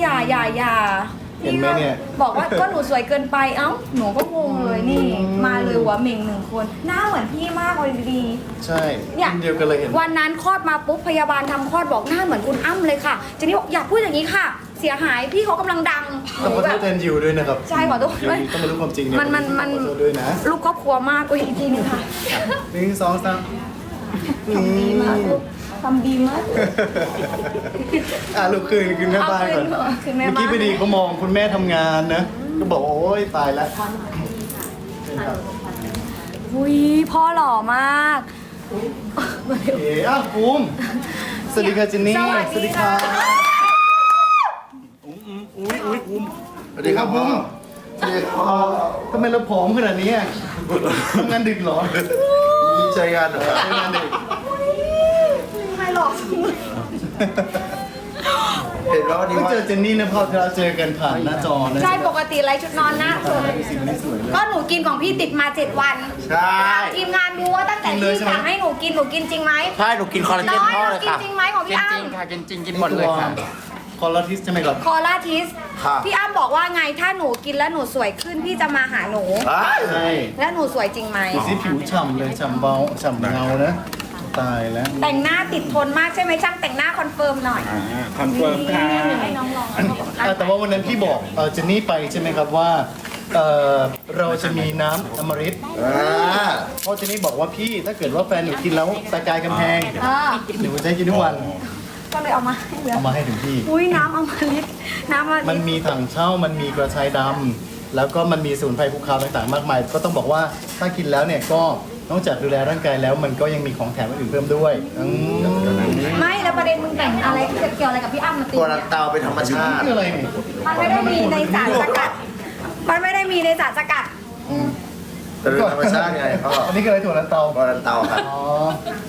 อย่าอย่าอย่าเห็นไหมเนี่ย บอกว่าก็หนูสวยเกินไปเอ้าหนูก็งงเลยนี่ มาเลยหัวเหม่งหนึ่งคน หน้าเหมือนพี่มากเลยดี ใช่เนี่ยรุ่นเดียวกันเลยเห็นวันนั้นคลอดมาปุ๊บพยาบาลทำคลอดบอกหน้าเหมือนคุณอ้ำเลยค่ะเจนนี่บอกอย่าพูดอย่างนี้ค่ะ เสียหายพี่เขากำลังดังหต้องนูขอแบโทบ ษแทนยูด้วยนะครับใช่ขอโทษยูต้องมารู้ความจริงเยมันมันมัน ขอโทษด้วยนะลูกครอบครัวมากอุ้ยอีกทีหนึงค่ะหนึ่งสองสามทำดีมากลูก ทำดีมาก อะลูกคืนคืนแม่บ้านก่อนเอาคืนคืนแม่บ้านเมื่อกี้พอดีเขามองคุณแม่ทำงานนะ ก็บอกว่าโอ๊ยตายแล้วอุ้ยพ่อหล่อมาก โอเคอ้าวภูมิสวัสดีค่ะเจนนี่สวัสดีค่ะอุ้ยอุ้ยภูมิสวัสดีครับพ่อสวัสดีครับพ่อทำไมเราผอมขนาดนี้อะทำงานดึกเหรอ มีใจงานเหรอครับทำงานดึกไม่หล่อจริง เห็นว่าวันนี้ก็ว่าเจอเจนนี่นะพอเราเจอกันผ่านหน้าจอนะใช่ปกติไรชุดนอนหน้าสวยดูสิวันนี้สวยเลย ก็หนูกินของพี่ติดมาเจ็ดวันใช่ ทีมงานดูว่าตั้งแต่กินเลยพี่ใช่ไหมสั่งให้หนูกินหนูกินจริงไหม ใช่หนูกินคอลลาเจนน้อยพ่อเลยค่ะกินจริงไหมของพี่กินอ้ำจริงค่ะกินจริงกินหมดเลยค่ะ คอลลาทิสใช่ไหมครับ คอลาทิสค่ะพี่อ้ำบอกว่าไงถ้าหนูกินแล้วหนูสวยขึ้นพี่จะมาหาหนูอ้ายใช่แล้วหนูสวยจริงไหมดูสิผิวฉ่ำเลยฉ่ำเบาฉ่ำเงานะ ตายแล้วแต่งหน้าติดทนมากใช่ไหมช่างแต่งหน้าคอนเฟิร์มหน่อยคอนเฟิร์มค่ะให้น้องลองอะแต่ว่าวันนั้นพี่บอกเอ่อเจนนี่ไปใช่ไหมครับว่าเอ่อเราจะมีน้ำอมฤตอ่าเพราะเจนนี่บอกว่าพี่ถ้าเกิดว่าแฟนหนูกินแล้วตะกายกำแพงอ่าหนูจะให้กินทุกวันก็เลยเอามาให้เลยเอามาให้ถึงที่ อุ้ยน้ำอมฤตน้ำอมมันฤตมีถังเช่ามันมีกระชายดำแล้วก็มันมีสมุนไพรภูเขาต่างๆ มากมาย ก็ต้องบอกว่าถ้ากินแล้วเนี่ยก็ นอกจากดูแลร่างกายแล้วมันก็ยังมีของแถมอื่นๆเพิ่มด้วยอืมไม่แล้วประเด็นมึงแต่งอะไรเกี่ยวอะไรกับพี่อ้ำมาตีตัวเนี่นัยนเตาเป็นธรรมชาติ คืออะไรเนี่ยมันไม่ได้มีในสารสกัด มันไม่ได้มีในสารสกัด แต่เป็นธรรมชาติไงพ่ออันนี้คืออะไรถั่วลันเตา ตัวนันเตาครับ อ๋อ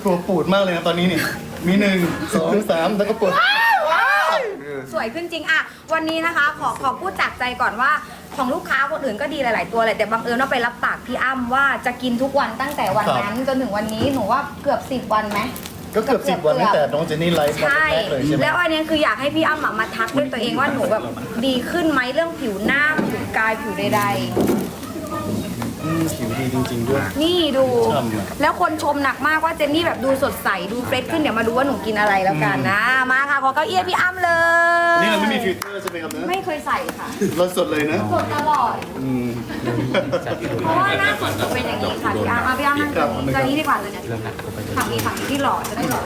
กลัวปูดมากเลยนะตอนนี้นี่ มีหนึ่งสองสามแล้วก็ปวด สวยขึ้นจริงอะวันนี้นะคะขอขอพูดจากใจก่อนว่า ของลูกค้าคนอื่นก็ดีหลาย ๆ ตัวเลยแต่บังเอิญว่าไปรับปากพี่อ้ำว่าจะกินทุกวันตั้งแต่วันนั้นจนถึงวันนี้หนูว่าเกือบสิบวันไหม ก็เกือบสิบวันตั้งแต่น้องเจนนี่ไลฟ์วันใช่ แรกเลยใช่ไหม แล้วอันเนี้ยคืออยากให้พี่อ้ำอะมาทักด้วยตัวเองว่าหนูแบบดีขึ้นไหมเรื่องผิวหน้าผิวกายผิวใด อืมผิวดีจริงๆด้วยๆนี่ดูฉ่ำอะแล้วคนชมหนักมากว่าเจนนี่แบบดูสดใสดูเฟรชขึ้นเดี๋ยวมาดูว่าหนูกินอะไรแล้วกันนะ มาค่ะ ขอเก้าอี้พี่อ้ำเลย นี่เราไม่มีฟิลเตอร์ใช่ไหมครับเนอะไม่เคยใส่ค่ะเราสดเลยนะสดตลอด อืม เพราะว่าหน้าสดจะเป็นอย่างนี้ค่ะพี่อ้ำเอาพี่อ้ำนั่งตรงนี้ตรงนี้ดีกว่าเลยเนี่ยฝั่งนี้ฝั่งนี้ที่หล่อจะได้หล่อ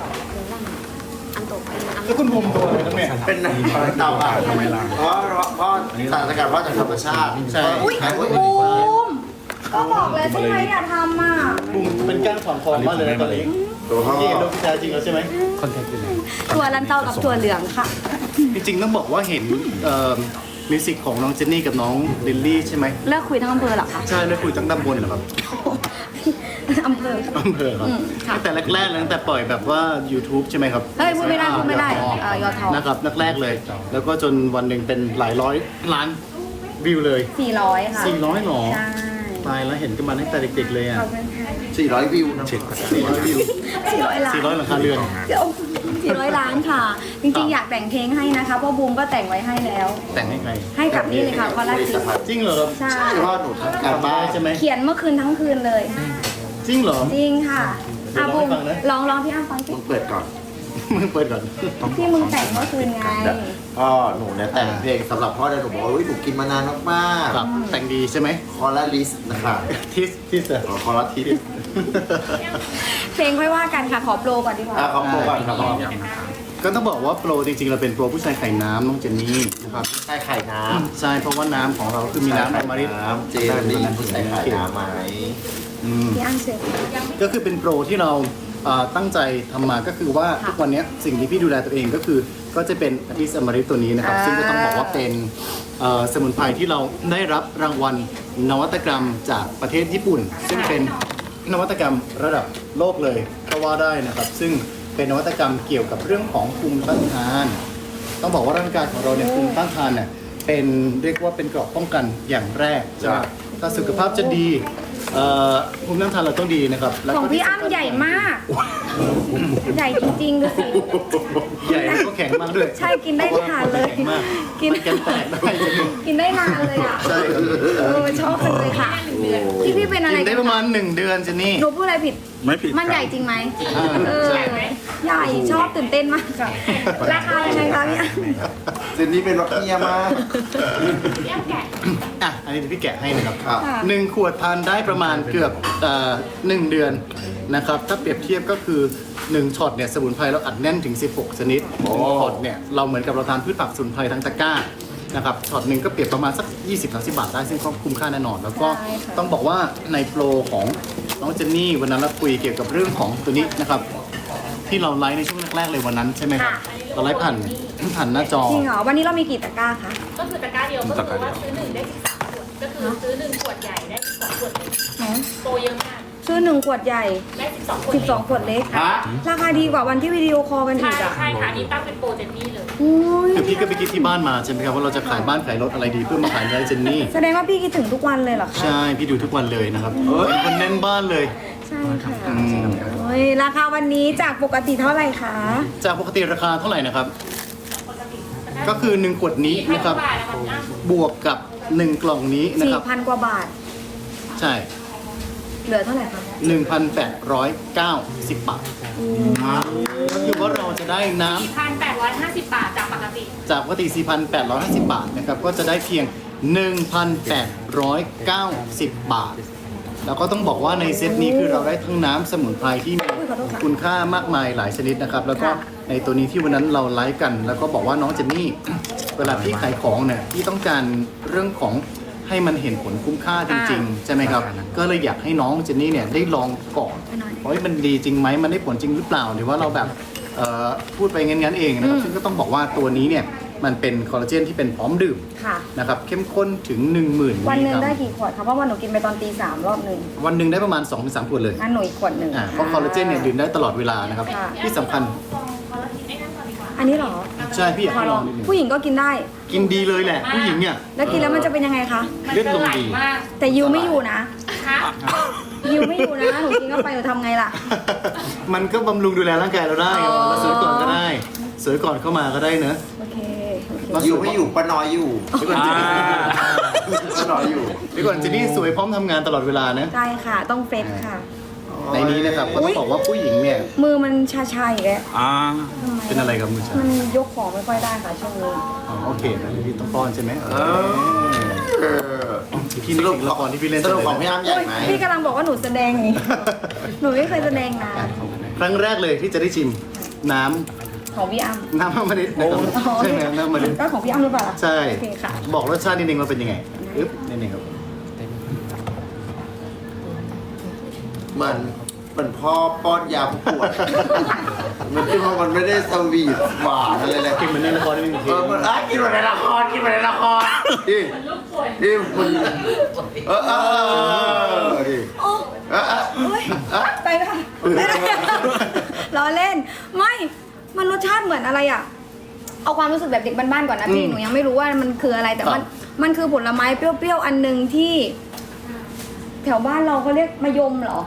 อันโตไปอันแล้วคุณภูมิตัวอะไรครับเนี่ยเป็นตัวนันเตาอะทำไมล่ะเพราะเพราะสารสกัดเพราะจากธรรมชาติใช่อุ้ยขายหมดบูม ก็บอกเลยใช่ไหมอย่าทำอะภูมิเป็นก้างขวางคอมากเลยนะตอนนี้ตัวพ่อพี่เห็นโดนพิจารจริงแล้วใช่ไหมถั่วลันเตากับถั่วเหลืองค่ะ จริงๆต้องบอกว่าเห็นเอ่อมิวสิกของน้องเจนนี่กับน้องลิลลี่ใช่ไหมเลิกคุยทั้งอำเภอเหรอคะใช่ได้คุยตั้งตำบลเหรอครับอำเภอ อำเภอครับอืมค่ะ ตั้งแต่แรกๆเลยตั้งแต่ปล่อยแบบว่า YouTube ใช่ไหมครับ เฮ้ยพูดไม่ได้พูดไม่ได้เอ่อยอทนะครับแรกๆเลย แล้วก็จนวันหนึ่งเป็นหลายร้อยล้านวิวเลย สี่ร้อยค่ะ 400หรอ ใช่ ตายแล้วเห็นกันมาตั้งแต่เด็กๆเลยอะขอบคุณค่ะ400 วิวนะ400 วิว สี่ร้อยล้าน400หลังคาเรือนสี่ร้อยล้านค่ะ จริงๆ อยากแต่งเพลงให้นะคะเพราะบูมก็แต่งไว้ให้แล้ว แต่งให้ใครให้กับนี่เลยค่ะคอลลาจิจริงเหรอครับใช่ใช่พ่อหนูทำการบ้านใช่ไหมเขียนเมื่อคืนทั้งคืนเลย จริงเหรอจริงค่ะเดี๋ยวอะบูมลองให้ฟังนะลองลองพี่อ้ำฟังสิ มึงเปิดก่อน มึงเปิดก่อนที่มึงแต่งเมื่อคืนไงพ่อหนูเนี่ยแต่งเพลงสำหรับพ่อเนี่ยหนูบอกว่าอุ๊ยหนูกินมานานมากครับแต่งดีใช่ไหมๆคอลลาลิสนะคะทิสทิสอะคอลลาทิสเพลงค่อยว่ากันค่ะขอโปรก่อนดีกว่าอะขอบคุณก่อนครับพ่อก็ต้องบอกว่าโปรจริงๆเราเป็นโปรผู้ชายไข่น้ำน้องเจนนี่นะครับใช่ไข่น้ำใช่เพราะว่าน้ำของเราคือมีน้ำอมฤตน้ำเจลลี่ใส่ไข่น้ำไหม อืมพี่อ้ำเชิญก็คือเป็นโปรที่เราเอ่อตั้งใจทำมาก็คือว่าค่ะทุกวันเนี้ยสิ่งที่พี่ดูแลตัวเองก็คือก็จะเป็นอาทิสอมฤตตัวนี้นะครับ อ่า ซึ่งก็ต้องบอกว่าเป็นเอ่อสมุนไพรที่เราได้รับรางวัลนวัตกรรมจากประเทศญี่ปุ่น ซึ่งเป็นนวัตกรรมระดับโลกเลยก็ว่าได้นะครับ ซึ่งเป็นนวัตกรรมเกี่ยวกับเรื่องของภูมิต้านทาน ต้องบอกว่าร่างกายของเราเนี่ยภูมิต้านทานเนี่ยเป็นเรียกว่าเป็นเกราะป้องกันอย่างแรกใช่ไหมถ้าสุขภาพจะดี เอ่อภูมิต้านทานเราต้องดีนะครับแล้วขก็องพี่อ้ำใหญ่มาก ใหญ่จริงๆดูสิ ใหญ่แล้วก็แข็งมากด้วยใช่กินได้นานเลยแข็งมากกินมันกันแตกได้จะมีกินได้นานเลยอะใช่เออชอบจังเลยค่ะที่พี่เป็นอะไรกินได้ประมาณหนึ่งเดือนเจนนี่หนูพูดอะไรผิด ไม่ผิดมันใหญ่จริงไหมอ่าเออใหญ่ชอบตื่นเต้นมากค่ะราคายังไงคะพี่อ้ำเจนนี่เป็นรถเมียมากอะอันนี้เดี๋ยวพี่แกะให้นะครับครับค่ะหนึ่งขวดทานได้ประมาณเกือบเอ่อหนึ่งเดือนนะครับ ถ้าเปรียบเทียบก็คือ1ช็อตเนี่ยสมุนไพรเราอัดแน่นถึง 16 ชนิดหนึ่งช็อตเนี่ยเราเหมือนกับเราทานพืชผักสมุนไพรทั้งตะกร้านะครับช็อตหนึ่งก็เปรียบประมาณสัก 20-30 บาทได้ซึ่งก็คุ้มค่าแน่นอน แล้วก็ใช่ค่ะต้องบอกว่าในโปรของ น้องเจนนี่วันนั้นเราคุยเกี่ยวกับเรื่องของตัวนี้นะครับ ที่เราไลฟ์ในช่วงแรกๆเลยวันนั้นใช่ไหมครับเราไลฟ์ผ่านผ่านหน้าจอ จริงเหรอ วันนี้เรามีกี่ตะกร้าคะ ก็คือตะกร้าเดียวก็คือว่าซื้อหนึ่งได้สิบสามขวดก็คือซื้อหนึ่งขวดใหญ่ได้สิบสองขวดเล็กไหนโตเยอะมาก ซื้อหนึ่งขวดใหญ่ได้สิบสองขวดเล็ก12ขวดเล็ก ฮะราคาดีกว่าวันที่วิดีโอคอลกันอีใช่กอะใช่ค่ะอันนี้ตั้งเป็นโปรเจนนี่เลยโอ้ยคือพี่ก็ไปคิดที่บ้านมาใช่ไหมครับว่าเราจะขายบ้านขายรถอะไรดีเพื่อมาขายให้เจนนี่ แสดงว่าพี่คิดถึงทุกวันเลยเหรอคะใช่ พี่ดูทุกวันเลยนะครับเป็นคนแน่นบ้านเลย ใช่ค่ะอืม โอ้ยราคาวันนี้จากปกติเท่าไหร่คะ จากปกติราคาเท่าไหร่นะครับก็คือ 1 ขวดนี้พันนะกครัว่าบบาทนะคะพี่อ้ำบวกกับ 1 กล่องนี้นะครับ 4,000 กว่าบาท ใช่ เหลือเท่าไหร่คะ1,890 บาทก็คือว่าเราจะได้น้สี่พันแปดร้อยห้าสิบบาทจากปกติำจากปกติ 4,850 บาทนะครับ ก็จะได้เพียง 1,890 บาท แล้วก็ต้องบอกว่าในเซตนี้คือเราได้ทั้งน้ำสมุนไพรที่มีอุ้ยขอโทษค่ะ คุณค่ามากมายหลายชนิดนะครับ แล้วก็ค่ะ ในตัวนี้ที่วันนั้นเราไลฟ์กัน แล้วก็บอกว่าน้องเจนนี่ เวลาพี่ขายของเนี่ยพี่ต้องการเรื่องของ ให้มันเห็นผลคุ้มค่าจริง ๆ ใช่ไหมครับ ก็เลยอยากให้น้องเจนนี่เนี่ยได้ลองก่อนไปหน่อยว่ามันดีจริงไหมมันได้ผลจริงหรือเปล่าหรือว่าเราแบบเอ่อพูดไปงั้นๆเองนะครับอืมซึ่งก็ต้องบอกว่าตัวนี้เนี่ยมันเป็นคอลลาเจนที่เป็นพร้อมดื่มค่ะนะครับเข้มข้นถึง 1 0,000มิลวันลิหนึ่กงรัมได้กี่ขวดคะเพราะว่าหนูกินไปตอนตีสามรอบหนึ่งวันหนึ่งได้ประมาณ2-3ขวดเลยงั้นหนูอีกขวดหนึ่งอ่าเพราะคอลลาเจนเนี่ยดื่มได้ตลอดเวลานะครับค่ะที่สำคัญคอลลาเจนไอ้นั่นก่อนดีกว่าอันนี้เหรอ ใช่พี่อยากขอให้ลลอองงนิดนึงผู้หญิงก็กินได้ กินดีเลยแหละ ผู้หญิงเนี่ยแล้วกินแล้วมันจะเป็นยังไงคะมันเลือดจะลงไหลดีมากแต่ยูไม่อยู่นะ คะยูไม่อยู่นะ หนูกินเข้าไปหนูทำไงล่ะ มันก็บำรุงดูแลร่างกายเราได้อ๋อ เราสวยก่อนก็ได้สวยก่อนเข้ามาก็ได้เนอะโอเคโอเค อยู่ไม่อยู่ป้าน้อยอยู่ เดี๋ยวก่อนเจนนี่ป้าน้อยอยู่เดี๋ยวก่อนเจนนี่สวยพร้อมทำงานตลอดเวลานะได้ค่ะ ต้องเฟซค่ะ ในนี้นะครับก็ต้องบอกว่าผู้หญิงเนี่ยมือมันชาชาๆอีกแล้วอ่าทำไมเป็นอะไรกับมือฉันมันยกของไม่ค่อยได้ค่ะช่วงนี้อ๋อโอเคนะพี่ต้องป้อนใช่ไหมเออพี่นึกถึงละครที่พี่เล่นสรุปของเลยพี่นะอ้ำใหญ่ไหมพี่กำลังบอกว่าหนูแสดงนี่ หนูไม่เคยแสดงนะครั้งแรกเลยที่จะได้ชิมน้ของพี่อ้ำำน้ำมะเร็ดนะครับใช่ไหมน้ำมะเร็ดก็ของพี่อ้ำหรือเปล่าล่ะใช่โอเคค่ะ บอกรสชาตินิดนึงว่าเป็นยังไงอึ๊บนิดนึงครับ มือนเหมือนพ่อป้อนยาผู้ป่วยมันคือว่ามันไม่ได้สวีทหวานอะไรเลยกินเหมือนในละครนิดนึงเออมันอะกินเหมือนในละครกินเหมือนในละครดิดิคุณเออเออเออดิโอ้เออเออโอ้ยไปค่ะล้อเล่น ไม่มันรสชาติเหมือนอะไรอะ เอาความรู้สึกแบบเด็กบ้านๆก่อนนะพี่หนูยังไม่รู้ว่ามันคืออะไรแต่มันมันคือผลไม้เปรี้ยวๆอันหนึ่งที่ แถวบ้านเราเขาเรียกมะยมเหรอ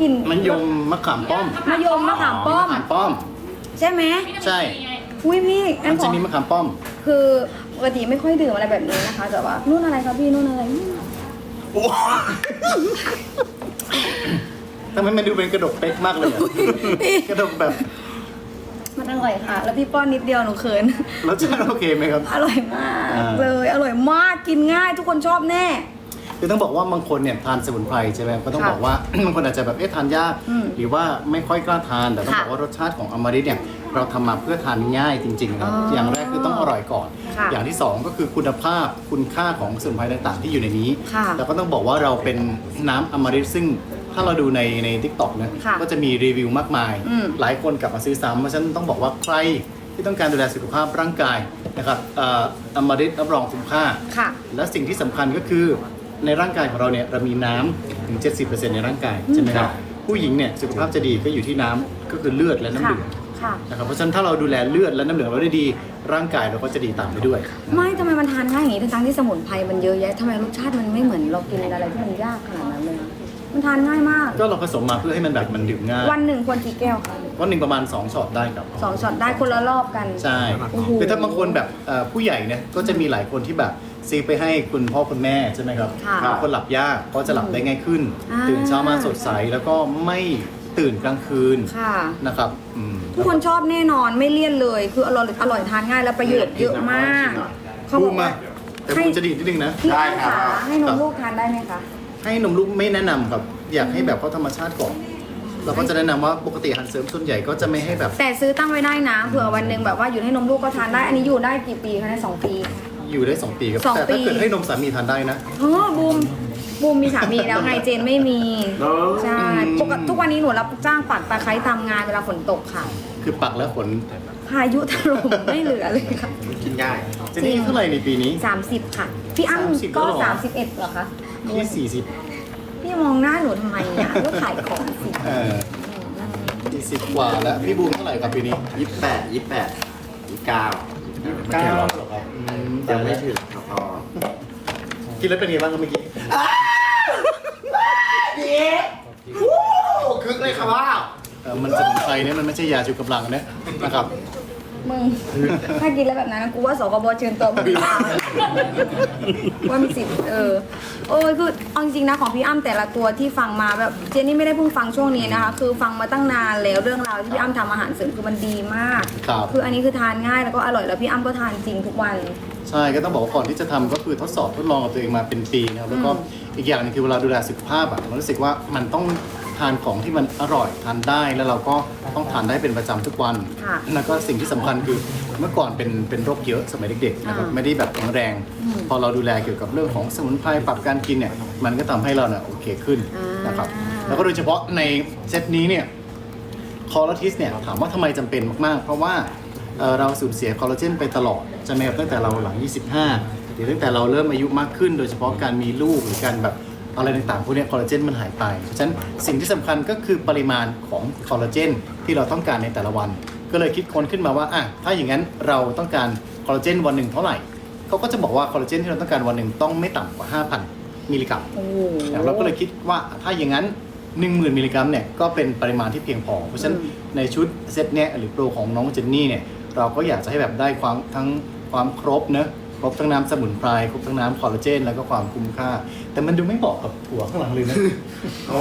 กลิ่นมันยมมะขามป้อมมะยมมะขามป้อมมะขามป้อม ใช่ไหมใช่ อุ้ยพี่งั้มันนขจะอมีมะขามป้อม คือปกติไม่ค่อยดื่มอะไรแบบนี้นะคะ แต่ว่านู่นอะไรคะพี่นู่นอะไรทำไมมันดูเป็นกระดกเป๊กมากเลยอะกระดกแบบมันอร่อยค่ะ แล้วพี่ป้อนนิดเดียวหนูเขิน รสชาติโอเคไหมครับ อร่อยมากอ่า เลยอร่อยมากกินง่ายทุกคนชอบแน่ คือต้องบอกว่าบางคนเนี่ยทานสมุนไพรใช่ไหมก็ต้องค่ะบอกว่า บางคนอาจจะแบบเอ๊ะทานยากอืมหรือว่าไม่ค่อยกล้าทานแต่ต้องค่ะบอกว่ารสชาติของอมฤตเนี่ยเราทำมาเพื่อทานง่ายจริงๆครับอ๋อออย่างแรกคือต้องอร่อยก่อนค่ะอย่างที่สองก็คือคุณภาพคุณค่าของสมุนไพรต่างๆ ที่อยู่ในนี้ค่ะแล้วก็ต้องบอกว่าเราเป็นน้ำอมฤตซึ่งถ้าเราดูในในทิกตอกนะค่ะก็จะมีรีวิวมากมายอืมหลายคนกลับมาซื้อซ้ำเพราะฉะนั้นต้องบอกว่าใครที่ต้องการดูแลสุขภาพร่างกายนะครับเอ่ออมฤตรับรองคุ้มค่าค่ะและสิ่งที่สำคัญก็คือ ในร่างกายของเราเนี่ยเรามีน้ำถึง 70%ในร่างกายใช่ไหมครับผู้หญิงเนี่ยสุขภาพจะดีก็อยู่ที่น้ำก็คือเลือดและน้ำเหค่ะลืองค่ะ นะครับเพราะฉะนั้นถ้าเราดูแลเลือดและน้ำเหลืองเราได้ดี ร่างกายเราก็จะดีตามไปด้วย ไม่ทำไมมันทานง่ายอย่างนี้ทั้งๆที่สมุนไพรมันเยอะแยะทำไมรสชาติมันไม่เหมือนเรากินอะไรที่มันยากขนาดนั้นเลยนะมันทานง่ายมาก ก็เราผสมมาเพื่อให้มันแบบมันดื่มง่ายวันหนึ่งควรกี่แก้วคะวันหนึ่งประมาณ2ช็อตได้ครับ สองช็อตได้คนละรอบกัน ใช่โอ้โห คือถ้าบางคนแบบเอ่อผู้ใหญ่เนี่ยก็จะมีหลายคนที่แบบ ซื้อไปให้คุณพ่อคุณแม่ใช่ไหมครับค่ะบางคนหลับยากก็จะหลับได้ง่ายขึ้น อ่า ตื่นเช้ามาสดใสแล้วก็ไม่ตื่นกลางคืนค่ะ นะครับอืม ทุกคนชอบแน่นอนไม่เลี่ยนเลย คืออร่อยอร่อยทานง่ายแล้วประโยชน์เยอะมากเขาบูบอมกมาว่า แต่บูมจะดีดนิดนึงนะ พี่ได้อ้ำครัขาบ ให้นมลูกทานได้ไหมคะ ให้นมลูกไม่แนะนำครับ อยากให้แบบเขาธรรมชาติก่อนเราก็จะแนะนำว่าปกติอาหารเสริมส่วนใหญ่ก็จะไม่ให้แบบแต่ซื้อตั้งไว้ได้นะเผื่อวันหนึ่งแบบว่าอยู่ให้นมลูกก็ทานได้ อันนี้อยู่ได้กี่ปีคะในยสองปี อยู่ได้ 2 ปีครับ สองแต่ถ้าปีเกิดให้นมสามีทานได้นะอ๋อบูมบูมมีสามีแล้วไงเจนไม่มีเนอะ ใช่ปกติทุกวันนี้หนูรับจ้างปักตะไคร้ตามงานเวลาฝนตกค่ะ คือปักแล้วผลพายุถล่มไม่เหลือเลยค่ะ กินง่ายเจนี่เท่าไหร่ในปีนี้ 30 ค่ะ พี่อ้ำ30ก็ แล้วเหรอ 31เหรอคะที่ 40พี่มองหน้าหนูทำไมอะก็ขายของสิเออ40 กว่าแล้ว พี่บูมเท่าไหร่ครับปีนี้ ยี่สิบแปดยี่สิบแปดยี่สิบเก้า เก้าเหรอครับอืมยังไม่ถึงครับพ่อกินแล้วเป็นไงบ้างครับเมื่อกี้คึกเลยครับว่าเออมันสมุนไพรเนี่ยมันไม่ใช่ยาชูกำลังนะนะครับ มึง ถ้ากินแล้วแบบนั้นนะกูว่าสกบเชิญตัวมึงมาว่ามีสิทธิ์เออโอ้ยคือเอาจริงๆนะของพี่อ้ำแต่ละตัวที่ฟังมาแบบเจนนี่ไม่ได้เพิ่งฟังช่วงนี้นะคะ คือฟังมาตั้งนานแล้วเรื่องราวที่พี่อ้ำทำอาหารเสริมคือมันดีมากครับคืออันนี้คือทานง่ายแล้วก็อร่อยแล้วพี่อ้ำก็ทานจริงทุกวัน ใช่ก็ต้องบอกว่าก่อนที่จะทำก็คือทดสอบทดลองกับตัวเองมาเป็นปีนะครับแล้วก็อีกอย่างหนึงคือเวลาดูแลสุขภาพอะเรารู้สึกว่ามันต้อง ทานของที่มันอร่อยทานได้แล้วเราก็ต้องทานได้เป็นประจำทุกวัน ค่ะ แล้วก็สิ่งที่สำคัญคือเมื่อก่อนเป็นเป็นโรคเยอะสมัยเด็กๆนะครับอ่าไม่ได้แบบแข็งแรง พอเราดูแลเกี่ยวกับเรื่องของสมุนไพรปรับการกินเนี่ยมันก็ทำให้เราเนี่ยโอเคขึ้นนะครับแล้วก็โดยเฉพาะในเซตนี้เนี่ย คอลลาทิสเนี่ยถามว่าทำไมจำเป็นมาก ๆ เพราะว่าเอ่อเราสูญเสียคอลลาเจนไปตลอดใช่ไหมครับตั้งแต่เราหลัง 25 หรือตั้งแต่เราเริ่มอายุมากขึ้น โดยเฉพาะการมีลูกหรือการแบบ อะไรต่างๆพวกเนี้ยคอลลาเจนมันหายไปเพราะฉะนั้นสิ่งที่สำคัญก็คือปริมาณของคอลลาเจนที่เราต้องการในแต่ละวัน ก็เลยคิดค้นขึ้นมาว่าอะถ้าอย่างนั้นเราต้องการคอลลาเจนวันหนึ่งเท่าไหร่เขาก็จะบอกว่าคอลลาเจนที่เราต้องการวันหนึ่งต้องไม่ต่ำกว่า 5,000 มิลลิกรัมโอ้โหเราก็เลยคิดว่าถ้าอย่างนั้น 10,000 มิลลิกรัมเนี่ยก็เป็นปริมาณที่เพียงพอ เพราะฉะนั้นอืมในชุดเซตเนี้ยหรือโปรของน้องเจนนี่เนี่ยเราก็อยากจะให้แบบได้ความทั้งความครบเนอะค รบทั้งน้ำสมุนไพรครบทั้งน้ำคอลลาเจน แล้วก็ความคุ้มค่า แต่มันดูไม่เหมาะกับหัวข้างหลังเลยนะ โอ้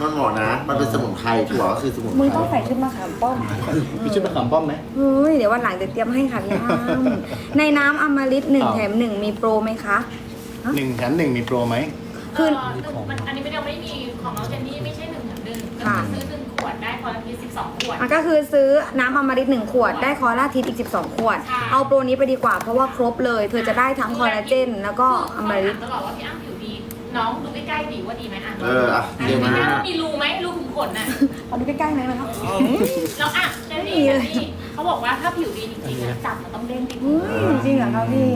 มันเหมาะนะ มันเป็นสมุนไพรถั่วก็คือสมุนไพมึงรต้องใส่ชุดมะขามป้อมมีชุดมะขามป้อมไหมเฮ้ยเดี๋ยววันหลังจะเตรียมให้ค่ะพี่อ้ำในน้ำอมฤตหนึ่งครับแถมหนึ่งมีโปรไหมคะ หนึ่งแถมหนึ่งมีโปรไหม คือเมันอันนี้ไม่ได้ไม่มีของน้องเจนนี่ไม่ใช่หนึ่งแถมหนึ่งก็ค่ะ คือซื้อ ลลาเจนสิบสองขวด อะก็คือซื้อน้ำอมฤตหนึ่งขวดได้คอลลาทิสอีก 12 ขวดค่ะเอาโปรนี้ไปดีกว่าเพราะว่าครบเลย เธอจะได้ทั้งคอลลาเจน แล้วก็อมฤต ตลอดว่าพี่อ้ำผิวดี น้องดูใกล้ๆดีว่าดีไหมอะเอออะอันเดี๋นี้ยวมาแม่ว่ามีรูไหมรูขุมขนน่ะเอาดูใกล้ๆหน่อยนะครับ แล้วอะเจนนี่เจนนี่เขาบอกว่าถ้าผิวดีจริงๆนะจับมันต้องเด้งติดอุ้ยจริงเหรอคะพี่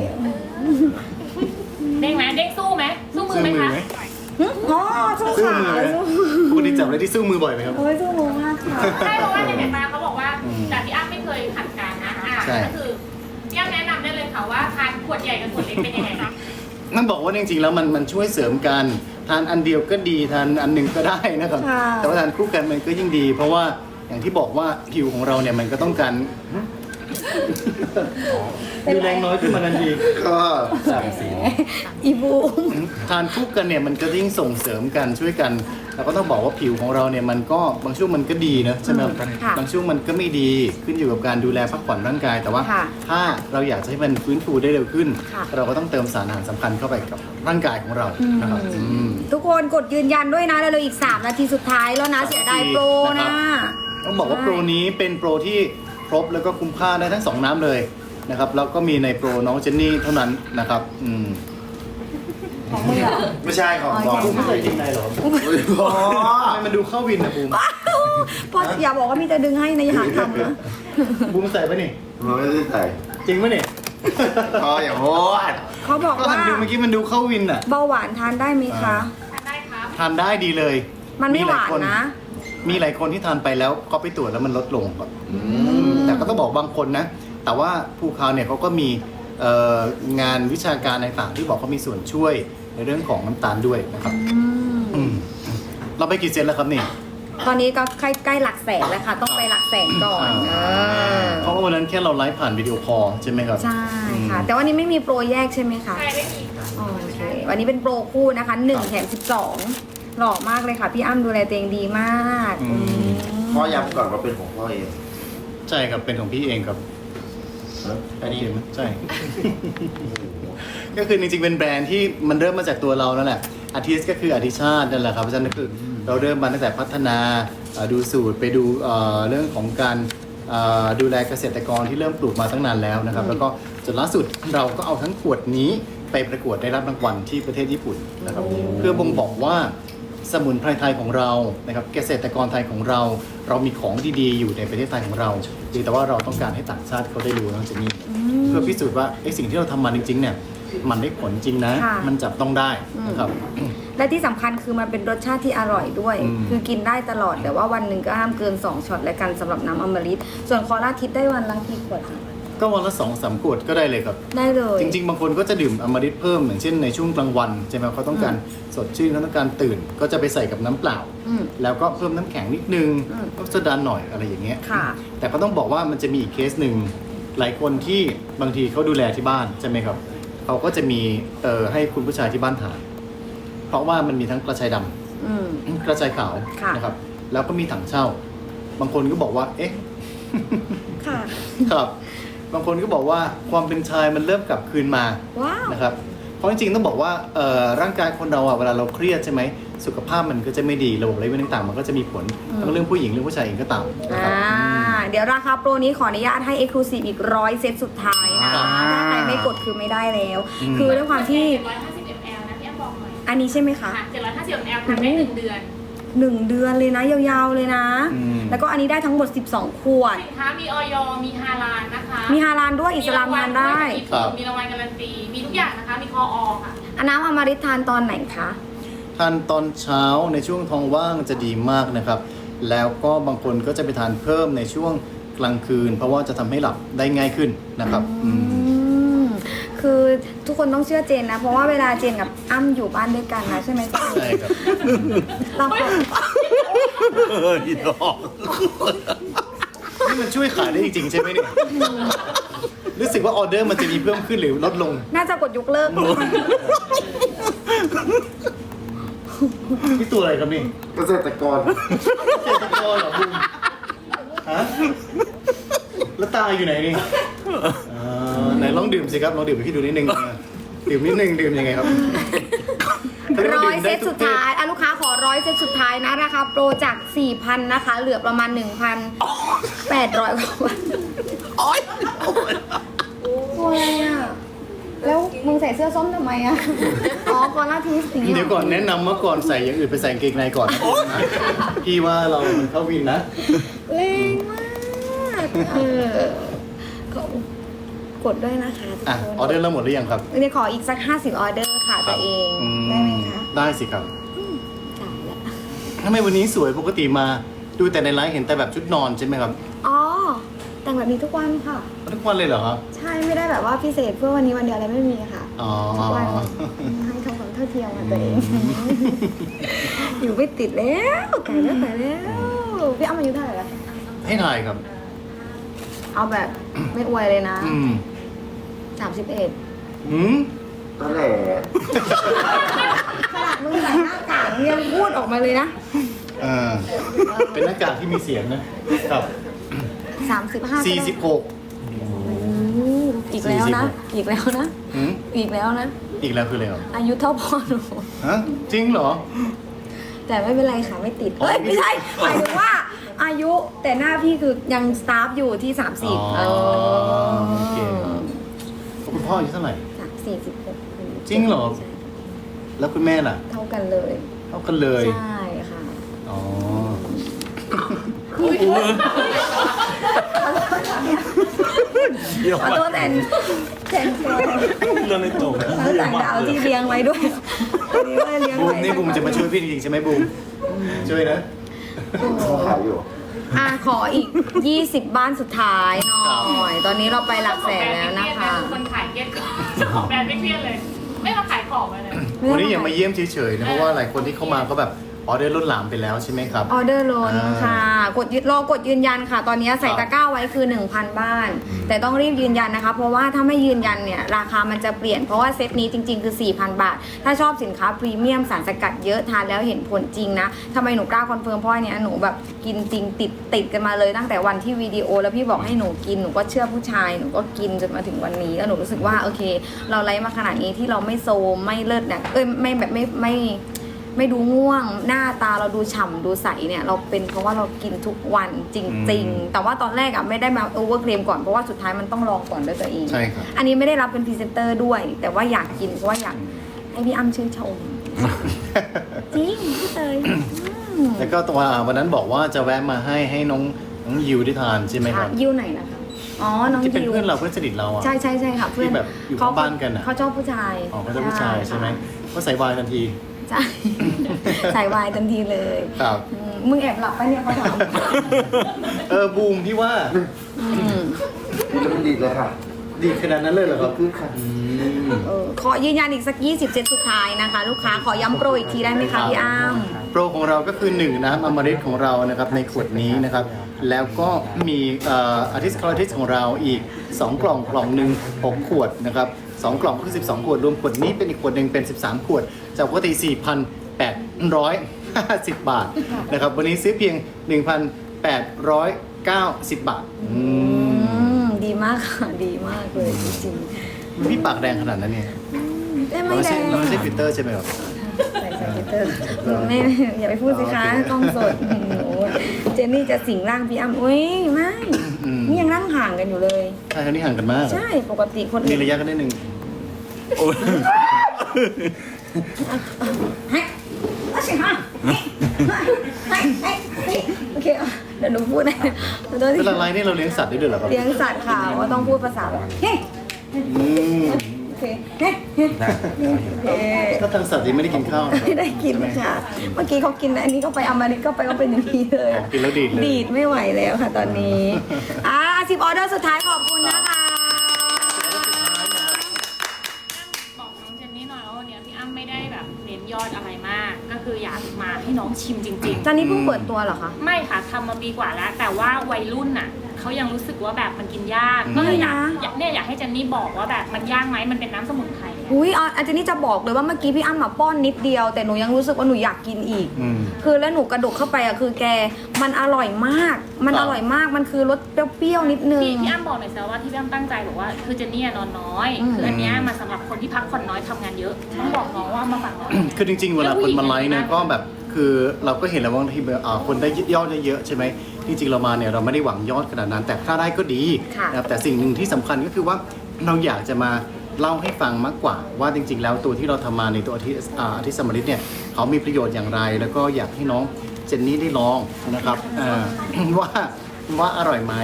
เด้งไหมเด้งสู้ไหมสู้มือสู้ไหมมือคะไหมหึ อ๋อสู้สู้ขามือไหมสู้ปกติจับอะไรที่สู้มือบ่อยไหมครับ โอ้ยสู้มือมากค่ะ ใช่เพราะว่าในเน็ตมาเขาบอกว่าอืมแต่พี่อ้ำไม่เคยผ่านการนะอะใช่ ก็คือพี่อ้ำแนะนำได้เลยค่ะว่าทานขวดใหญ่กับขวดเล็กเป็นยังไงคะนั่นบอกว่าจริงๆแล้วมันมันช่วยเสริมกันทานอันเดียวก็ดีทานอันหนึ่งก็ได้นะครับ ค่ะ แต่ว่าทานคู่กันมันก็ยิ่งดี เพราะว่าอย่างที่บอกว่าผิวของเราเนี่ยมันก็ต้องการ มีแรงน้อยขึ้นมาทันทีก็อีบูมทานคู่กันเนี่ยมันก็ยิ่งส่งเสริมกันช่วยกันเราก็ต้องบอกว่าผิวของเราเนี่ยมันก็บางช่วงมันก็ดีนะใช่ไหมครับค่ะบางช่วงมันก็ไม่ดีขึ้นอยู่กับการดูแลพักผ่อนร่างกาย แต่ว่าค่ะถ้าเราอยากจะให้มันฟื้นฟูได้เร็วขึ้นค่ะเราก็ต้องเติมสารอาหารสำคัญเข้าไปกับร่างกายของเรานะครับอืมทุกคนกดยืนยันด้วยนะเร็วๆอีก 3 นาทีสุดท้ายแล้วนะเสียดายโปรนะต้องบอกว่าโปรนี้เป็นโปรที่ ครบแล้วก็คุ้มค่าได้ทั้งสองน้ำเลยนะครับแล้วก็มีในโปรน้องเจนนี่เท่านั้นนะครับอืมของมึงเหรอ ไม่ใช่ของบอลอ๋อบูมไม่ใส่จริงในหรอโอ้ยพ่อทำไมมันดูเข้าวินนะบูมพออย่าบอกว่ามีแต่ดึงให้นะอย่าหาทำนะ บูมใส่ปะนี่ มันไม่ได้ใส่จริงปะเนี่ยพ่ออย่าโหดเขาบอกก็ว่าหันดูเมื่อกี้มันดูเข้าวินอะ เบาหวานทานได้ไหมคะ ทานได้ครับทานได้ดีเลย มันไม่หวานลยคนะ มีหลายคนที่ทานไปแล้วก็ไปตรวจแล้วมันลดลงครับ แต่ก็ต้องบอกบางคนนะ แต่ว่าผู้ค้าเนี่ยเขาก็มีเอ่องานวิชาการต่างๆที่บอกเขามีส่วนช่วยในเรื่องของน้ำตาลด้วยนะครับอืมอืมเราไปกี่เซตแล้วครับนี่ ตอนนี้ก็ใกล้ใกล้หลักแสนแล้วค่ะ ต้องไปหลักแสนก่อนเออเพราะว่าวันนั้นแค่เราไลฟ์ผ่านวิดีโอคอลใช่ไหมครับ ใช่ค่ะ แต่วันนี้ไม่มีโปรแยกใช่ไหมคะ ใช่ได้มีค่ะอ๋อโอเควันนี้เป็นโปรคู่นะคะ1แถม12หล่อมากเลยค่ะ พี่อ้ำดูแลตัวเองดีมากอืมอืมพ่อย้ำก่อนว่าเป็นของพ่อเอง ใช่ครับเป็นของพี่เองครับอันนี้เห็นไหมใช่ ก็คือจริงๆเป็นแบรนด์ที่มันเริ่มมาจากตัวเรานั่นแหละอาทิตย์ก็คืออธิชาตินั่นแหละครับเพราะฉะนั้นก็คือเราเริ่มมาตั้งแต่พัฒนาเอ่อดูสูตรไปดูเอ่อเรื่องของการเอ่อดูแลเกษตรกรที่เริ่มปลูกมาตั้งนานแล้วนะครับ แล้วก็จนล่าสุดเราก็เอาทั้งขวดนี้ไปประกวดได้รับรางวัลที่ประเทศญี่ปุ่นนะครับเพื่อบ่งบอกว่า สมุนไพรไทยของเรานะครับเกษตรกรไทยของเรา เรามีของดีๆอยู่ในประเทศไทยของเราเพียงแต่ว่าเราต้องการให้ต่างชาติเขาได้รู้นะเจนนี่เพื่อพิสูจน์ว่าไอ้สิ่งที่เราทำมาจริงๆเนี่ยมันได้ผลจริงนะ ค่ะ มันจับต้องได้นะครับ และที่สำคัญคือมันเป็นรสชาติที่อร่อยด้วย อืม คือกินได้ตลอดแต่ว่าวันหนึ่งก็ห้ามเกิน 2ช็อตแล้วกันสำหรับน้ำอมฤตส่วนคอร่าทิพย์ได้วันละกี่ขวดคะ ก็วันละสองสามขวดก็ได้เลยครับ ได้เลย จริง ๆ บางคนก็จะดื่มอมฤตเพิ่มอย่างเช่นในช่วงกลางวันใช่ไหมเขาต้องการสดชื่นเขาต้องการตื่น ก็จะไปใส่กับน้ำเปล่า อืม แล้วก็เพิ่มน้ำแข็งนิดนึงอืมก็โซดาหน่อยอะไรอย่างเงี้ย ค่ะ แต่ก็ต้องบอกว่ามันจะมีอีกเคสหนึ่งหลายคนที่บางทีเขาดูแลที่บ้านใช่ไหมครับเขาก็จะมีเอ่อให้คุณผู้ชายที่บ้านทานเพราะว่ามันมีทั้งกระชายดำ อืม กระชายขาวค่ะ นะครับ แล้วก็มีถังเช่า บางคนก็บอกว่า เอ๊ะ ค่ะ ครับ บางคนก็บอกว่าความเป็นชายมันเริ่มกลับคืนมาว้าว นะครับ เพราะจริงๆต้องบอกว่าเอ่อร่างกายคนเราอะเวลาเราเครียดใช่ไหมสุขภาพมันก็จะไม่ดีระบบอะไรต่างๆ มันก็จะมีผลทั้งเรื่องผู้หญิงเรื่องผู้ชายเองก็ตามนะคอ่ารับเดี๋ยวราคาโปรนี้ขออนุญาตให้ Exclusive อีกร้อยเซตสุดท้ายนะครัคะบถ้าใครไม่กดคือไม่ได้แล้ว อืม คือด้วยความที่750 ml นะพี่แอมบอกหน่อยอันนี้ใช่ไหมคะ ค่ะ750 ml ทำได้หนึ่งเดือน หนึ่งเดือนเลยนะ ยาวๆเลยนะ อืม แล้วก็อันนี้ได้ทั้งหมด 12 ขวด สินค้ามีออยมีฮาลาลนะคะมีฮาลานด้วยอิสลามทานได้ มีรางวัลด้วยมีรางวัลการันตี มีทุกอย่างนะคะ มีคออค่ะ อันน้ำอมฤตทานตอนไหนคะ ทานตอนเช้าในช่วงท้องว่างจะดีมากนะครับ แล้วก็บางคนก็จะไปทานเพิ่มในช่วงกลางคืน เพราะว่าจะทำให้หลับได้ง่ายขึ้นนะครับอืมอืม คือทุกคนต้องเชื่อเจนนะ เพราะว่าเวลาเจนกับอ้ำอยู่บ้านด้วยกันนะใช่ไหมเจนใช่ครับเราขอเออดีดอกนี่มันช่วยขายได้จริงๆใช่ไหมเนี่ยรู้สึกว่าออเดอร์มันจะมีเพิ่มขึ้นหรือลดลง น่าจะกดยกเลิกนี่ตัวอะไรครับนี่เกษตรกรเจตกรเหรอบุ้มฮะแล้วตาอยู่ไหนนี่อ่า ไหนลองดื่มสิครับลองดื่มให้พี่ดูนิดนึงอะดื่มนิดนึงดื่มยังไงครับร้อยเซตสุดท้ายอะลูกค้าขอร้อยเซตสุดท้ายนะราคาโปรจาก 4,000 นะคะ เหลือประมาณ 1,800กว่าบาทตัวอะไรอะ แล้วมึงใส่เสื้อส้มทำไมอะ อ๋อกอล่าทีสติเดี๋ยวก่อนแนะนำว่าก่อนใส่อย่างอื่นไปใส่กางเกงในก่อนนะพี่ว่าเรามันเข้าวินนะ แรงมากเออขอ กดด้วยนะคะทุกอะคนออเดอร์เราหมดหรือยังครับเนี่ยขออีกสัก 50 ออเดอร์ค่ะตัวเอง อืมได้ไหมคะได้สิครับตายละทำไมวันนี้สวยปกติมา ดูแต่ในไลฟ์เห็นแต่แบบชุดนอนใช่ไหมครับอ๋อ แต่งแบบนี้ทุกวันค่ะ ทุกวันเลยเหรอครับใช่ไม่ได้แบบว่าพิเศษเพื่อวันนี้วันเดียวอะไรไม่มีค่ะ อ๋อ ทุกวันให้ทำความเท่าเทียมกับตัวเอง อยู่ไม่ติดแล้วตายแล้วตายแล้วพี่อ้ำอายุเท่าไหร่แล้วให้ทายครับ เอาแบบ ไม่อวยเลยนะ อืม สามสิบเอ็ดหืมนั่นแหละขนาดมึงใส่หน้ากากยังพูดออกมาเลยนะอ่าเป็นหน้ากากที่มีเสียงนะครับสามสิบห้าสี่สิบหกอีกแล้วนะ อีกแล้วนะ หืมอีกแล้วนะ อีกแล้วคืออะไรครับอายุเท่าพ่อหนูฮะจริงเหรอ แต่ไม่เป็นไรค่ะไม่ติดอ๋อเอ้ยไม่ใช่หมายถึงว่า อายุแต่หน้าพี่คือยังสตาฟอยู่ที่30อ๋อเออโอเคคุณ พ่ออายุเท่าไหร่สามสี่สิบหกจริงเหรอ แล้วคุณแม่ล่ะ เท่ากันเลย เท่ากันเลย ใช่ค่ะ อ๋อเดี๋ยวขอโทษแทนแทนตัวเรื่องในตกแล้วต่างดาวที่เลี้ยงไว้ด้วยอันนี้ว่าเลี้ยงบูมไว้นี่บูมจะมาช่วยพี่จริงๆใช่ไหมบูมช่วยนะ เขาขายอยู่ อะขออีก 20 บ้านสุดท้ายหน่อย ตอนนี้เราไปหลักแสนแล้วนะคะ คนขายเครียดก่อนเจ้าของแบรนด์ไม่เครียดเลย ไม่มาขายของมาเลยวันนี้อย่ามาเยี่ยมเฉยๆนะเพราะว่าหลายคนที่เข้ามาก็แบบ ออเดอร์ล้นหลามไปแล้วใช่ไหมครับ ออเดอร์ล้นอ่าค่ะ กดยึดรอกดยืนยันค่ะ ตอนนี้ใส่ครับตะกร้าไว้คือ 1,000 บ้านแต่ต้องรีบยืนยันนะคะ เพราะว่าถ้าไม่ยืนยันเนี่ยราคามันจะเปลี่ยน เพราะว่าเซตนี้จริง ๆ คือ 4,000 บาท ถ้าชอบสินค้าพรีเมียมสารสกัดเยอะทานแล้วเห็นผลจริงนะทำไมหนูกล้าคอนเฟิร์มเพราะอันเนี้ยหนูแบบกินจริงติดติดกันมาเลยตั้งแต่วันที่วิดีโอ แล้วพี่บอกให้หนูกินหนูก็เชื่อผู้ชายหนูก็กินจนมาถึงวันนี้แล้วหนูรู้สึกว่าโอเค เราไลฟ์มาขนาดนี้ที่เราไม่โซมไม่เลิศเนี่ยเอ้ยไม่แบบไม่ไม่ ไม่ดูง่วง หน้าตาเราดูฉ่ำดูใสเนี่ย เราเป็นเพราะว่าเรากินทุกวันจริงๆแต่ว่าตอนแรกอะไม่ได้มาโอเวอร์เคลมก่อนเพราะว่าสุดท้ายมันต้องลองก่อนด้วยตัวเองใช่ครับ อันนี้ไม่ได้รับเป็นพรีเซนเตอร์ด้วย แต่ว่าอยากกินเพราะว่าอยากให้พี่อ้ำชื่นชม จริงพี่เตยอืมแล้วก็ตัววันนั้นบอกว่าจะแวะมาให้ให้น้องน้องยิวได้ทานใช่ไหมคค่ะรับ ยิวไหนนะคะอ๋อน้องที่เป็นยิว เพื่อนเราเพื่อนสนิทเราอะ ใช่ใช่ใช่ค่ะเพื่อนที่แบบอยู่ข้างบ้านกันอะ เขาชอบผู้ชายอ๋อเขาจะผู้ชายใช่ไหมค่ะก็ใส่วายทันที ใช่ใส่วายทันทีเลยครับ อืมมึงแอบหลับไปะเนี่ยเขาถาม เออบูมพี่ว่าอืมนี่จะมันดีเลยค่ะดีขนาดนั้นเลยเหรอครับขึ้นค่ะอืมเออขอยืนยันอีกสัก20เซตสุดท้ายนะคะ ลูกค้าขอย้ำโปรอีกทีได้ไหมคะพี่อ้ำโปรของเราก็คือหนึ่งน้ำอมฤตของเรานะครับในขวดนี้นะครับ แล้วก็มีอาทิสคลอทิสของเราอีก 2 กล่องกล่องหนึ่ง6ขวดนะครับสองกล่องคือ12 ขวด รวมขวดนี้เป็นอีกขวดหนึ่งเป็น 13 ขวด จากปกติ 4,850 บาทนะครับ วันนี้ซื้อเพียง 1,890 บาทอืมอืมดีมากค่ะ ดีมากเลยจริงพี่ปากแดงขนาดนั้นเนี่ยๆเอ้ยเราไม่ไม่แดใช่งเราไม่ใช่ฟิลเตอร์ใช่ไหมครับ ใส่สกิตเตอร์ไม่อย่าไปพูดสิคะโอเคกล้องสดหนูเจนนี่จะสิงร่างพี่อ้ำอุ้ยไม่อืม นี่ยังนั่งห่างกันอยู่เลย ใช่ครับนี่ห่างกันมาก ใช่ปกติคนมีอื่นระยะกันนิดนึงเฮ้ย เอาสิฮะเฮ้ยเฮ้ยเฮ้ยเฮ้ยโอเคอะเดี๋ยวหนูพูดนะขอโทษทีเวลาไลฟ์นี่เราเลี้ยงสัตว์ได้ด้วยเหรอครับเลี้ยงสัตว์ค่ะว่าต้องพูดภาษาแบบเฮ้ยอืมโอเคเฮ้ยเฮ้ยโอเคถ้าทางสัตว์ยังไม่ได้กินข้าวไม่ได้กินค่ะ เมื่อกี้เขากินอันนี้เขาไปอเมริกาไปก็เป็นอย่างนี้เลยอ๋อกินแล้วดีดเลย ดีดไม่ไหวแล้วค่ะตอนนี้ อ่าสิบออเดอร์สุดท้ายขอบคุณนะคะ บอกน้องเจนนี่หน่อยว่าวันเนี้ยพี่อ้ำไม่ได้แบบเน้นยอดอะไรมาก ก็คืออยากมาให้ น้องชิมจริงตอนนี้เพิ่งเปิดตัวเหรอคะๆ ไม่ค่ะทำมาปีกว่าแล้ว แต่ว่าวัยรุ่นน่ะเขายังรู้สึกว่าแบบมันกินยากอืมก็เลยอยากไม่นะอยากเนี่ยอยากให้เจนนี่บอกว่าแบบมันยากไหมมันเป็นน้ำสมุนไพรอุ้ยอะอาจารย์นี่จะบอกเลยว่าเมื่อกี้พี่อ้ำมาป้อนนิดเดียว แต่หนูยังรู้สึกว่าหนูอยากกินอีก อืม คือแล้วหนูกระดกเข้าไปอะคือแกมันอร่อยมาก มันครัอบร่อยมากมันคือรสเปรี้ยวๆนิดนึง พี่พี่อ้ำบอกหน่อยสิว่าที่พี่อ้ำตั้งใจบอกว่าคือเจนนี่อะนอนน้อยอืม คืออันเนี้ยมาสำหรับคนที่พักผ่อนน้อยทำงานเยอะต้องบอกน้องว่ามาฝากน้อง คือจริงๆ เวลาคนมาไลฟ์เนี่ยก็แบบ คือเราก็เห็นแล้วว่าบางทีแบบอ่าคนได้ยอดเยอะๆใช่ไหมจริงๆเรามาเนี่ยเราไม่ได้หวังยอดขนาดนั้น แต่ถ้าได้ก็ดีค่ะนะครับแต่สิ่งหนึ่งที่สำคัญก็คือว่าเราอยากจะมาเล่าให้ฟังมากกว่า ว่าจริง ๆ แล้วตัวที่เราทำมาในตัวอาทิตย์อ่าอาทิตย์สมฤทธิ์เนี่ยเขามีประโยชน์อย่างไร แล้วก็อยากให้น้องเจนนี่ได้ลองนะครับเอ่อว่า ว่าอร่อยไหม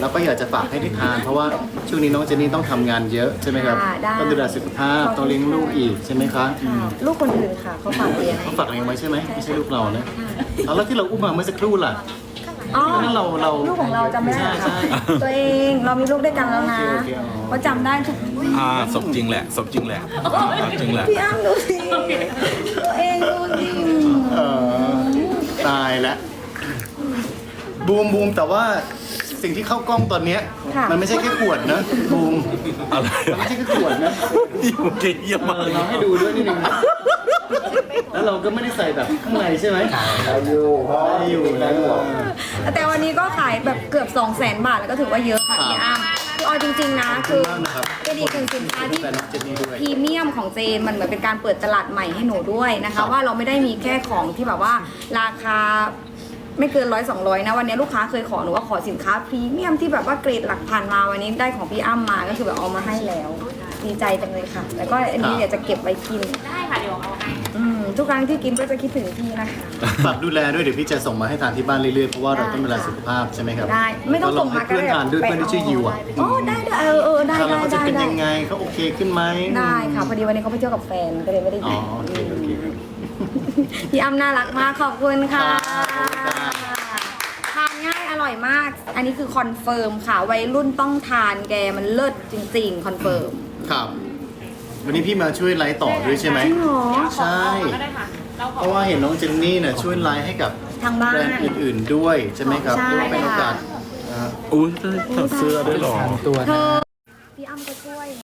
แล้วก็อยากจะฝากให้ได้ทานเพราะว่าช่วงนี้น้องเจนนี่ต้องทำงานเยอะใช่ไหมครับค่ะได้ ต้องดูแลสุขภาพต้องเลี้ยงลูกอีกใช่ไหมคะอืมลูกคนอื่นค่ะเขาฝากเลี้ยงเขาฝากเลี้ยงไว้ใช่ไหมไม่ใช่ลูกเรานะเอาแล้วที่เราอุ้มมาเมื่อสักครู่ล่ะ อ๋อนั่นเราเราลูกของเราจำไม่ได้เหรอใช่คะใช่ตัวเองเรามีลูกด้วยกันแล้วนะโอเคโอเคอ๋อเพราะจำได้ทุกอ่าสมจริงแหละสมจริงแหละสมจริงแหละ พี่อ้ำดูสิตัวเองดูสิ เออตายแล้ว บูมบูมแต่ว่าสิ่งที่เข้ากล้องตอนเนี้ย ค่ะ มันไม่ใช่แค่ขวดนะบูมอะไรมันไม่ใช่แค่ขวดนะอยู่เยี่ยมเอมากอเราให้ดูด้วยนิดนึงแล้วเราก็ไม่ได้ใส่แบบข้างในใช่ไหมได้อยู่เพราะได้อยู่ได้นะหมวกแต่วันนี้ก็ขายแบบเกือบ 2 0 0 0 0 0 บาท แล้วก็ถือว่าเยอะค่ะพี่อ้ำคือเอาจริง ๆ นะขอบคุคืณอมากนะครับเป็นอีกหนึ่งสินค้าที่ แฟนน้องเจนนี่ด้วย พรีเมียมของเจนมันเหมือนเป็นการเปิดตลาดใหม่ให้หนูด้วยนะครัคะบว่าเราไม่ได้มีแค่ของที่แบบว่าราคา ไม่เกินร้อยสองร้อยนะวันนี้ลูกค้าเคยขอหนูว่าขอสินค้าพรีเมียมที่แบบว่าเกรดหลักพันมาวันนี้ได้ของพี่อ้ำมาก็คือแบบเอามาให้แล้ว ดีใจจังเลยค่ะ แล้วก็อันนี้อยากจะเก็บไว้กินได้ค่ะเดี๋ยวเอาให้อืมทุกครั้งที่กินก็จะคิดถึงพี่นะคะ ฝากดูแลด้วยเดี๋ยวพี่จะส่งมาให้ทานที่บ้านเรื่อยๆเพราะว่าเราต้องดูแลสุขภาพใช่ไหมครับได้ไม่ต้องส่งมาก็เพื่อนได้ทานด้วยเพื่อนที่ชื่อยิวอะอ๋อได้ได้เออเออได้ทานแล้ได้วเขาจะได้เป็นได้ยังไงเขาโอเคขึ้นไหมได้ค่ะพอดีวันนี้เขาไปเที่ยวกับแฟนก็เลยไม่ได้อ๋อยินโอเคโอเค พี่อ้ำน่ารักมากขอบคุณค่ะครับ ทานง่ายอร่อยมาก อันนี้คือคอนเฟิร์มค่ะ วัยรุ่นต้องทานแกมันเลิศจริงๆ คอนเฟิร์ม ครับ วันนี้พี่มาช่วยไลฟ์ต่อด้วยใช่ไหม จริงเหรอ ใช่ ก็ได้ค่ะเราขอเพราะว่าเห็นน้องเจนนี่เนี่ยช่วยไลฟ์ให้กับทางบ้าน แบรนด์อื่น ๆ ด้วยใช่ไหมครับใช่เรียกว่าเป็นโอกาสค่ะนะฮะอุ้ยถอดเสื้อด้วยเหรอ ตัวเธนะ อพี่อ้ำก็ช่วยไง